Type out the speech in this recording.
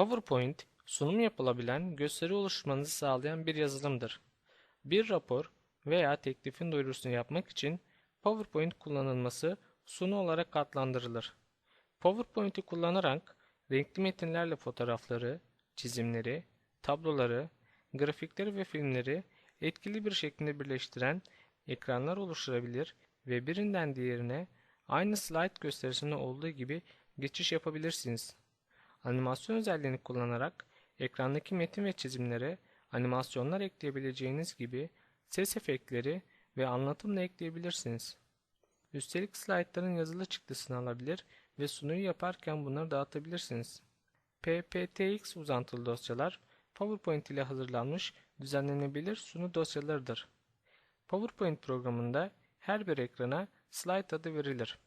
PowerPoint, sunum yapılabilen, gösteri oluşturmanızı sağlayan bir yazılımdır. Bir rapor veya teklifin duyurusunu yapmak için PowerPoint kullanılması sunu olarak adlandırılır. PowerPoint'i kullanarak renkli metinlerle fotoğrafları, çizimleri, tabloları, grafikleri ve filmleri etkili bir şekilde birleştiren ekranlar oluşturabilir ve birinden diğerine aynı slide gösterisinde olduğu gibi geçiş yapabilirsiniz. Animasyon özelliğini kullanarak ekrandaki metin ve çizimlere animasyonlar ekleyebileceğiniz gibi ses efektleri ve anlatım da ekleyebilirsiniz. Üstelik slaytların yazılı çıktısını alabilir ve sunuyu yaparken bunları dağıtabilirsiniz. PPTX uzantılı dosyalar PowerPoint ile hazırlanmış düzenlenebilir sunu dosyalarıdır. PowerPoint programında her bir ekrana slide adı verilir.